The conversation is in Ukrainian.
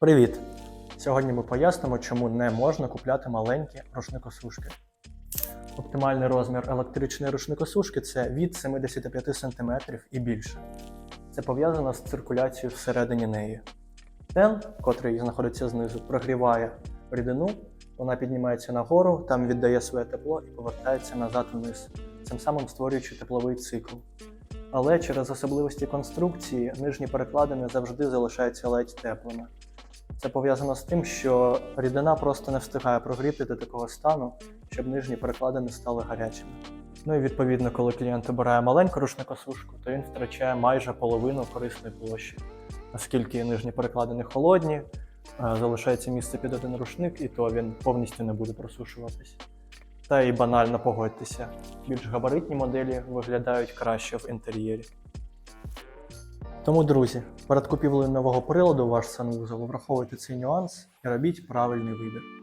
Привіт! Сьогодні ми пояснимо, чому не можна купляти маленькі рушникосушки. Оптимальний розмір електричної рушникосушки це від 75 см і більше. Це пов'язано з циркуляцією всередині неї. Тен, котрий знаходиться знизу, прогріває рідину, вона піднімається нагору, там віддає своє тепло і повертається назад вниз, цим самим створюючи тепловий цикл. Але через особливості конструкції нижні перекладини завжди залишаються ледь теплими. Це пов'язано з тим, що рідина просто не встигає прогріти до такого стану, щоб нижні перекладини стали гарячими. Ну і відповідно, коли клієнт обирає маленьку рушникосушку, то він втрачає майже половину корисної площі, оскільки нижні перекладини холодні, е, залишається місце під один рушник, і то він повністю не буде просушуватись. Та і банально погодьтеся, більш габаритні моделі виглядають краще в інтер'єрі. Тому, друзі, перед купівлею нового приладу ваш санвузол враховуйте цей нюанс і робіть правильний вибір.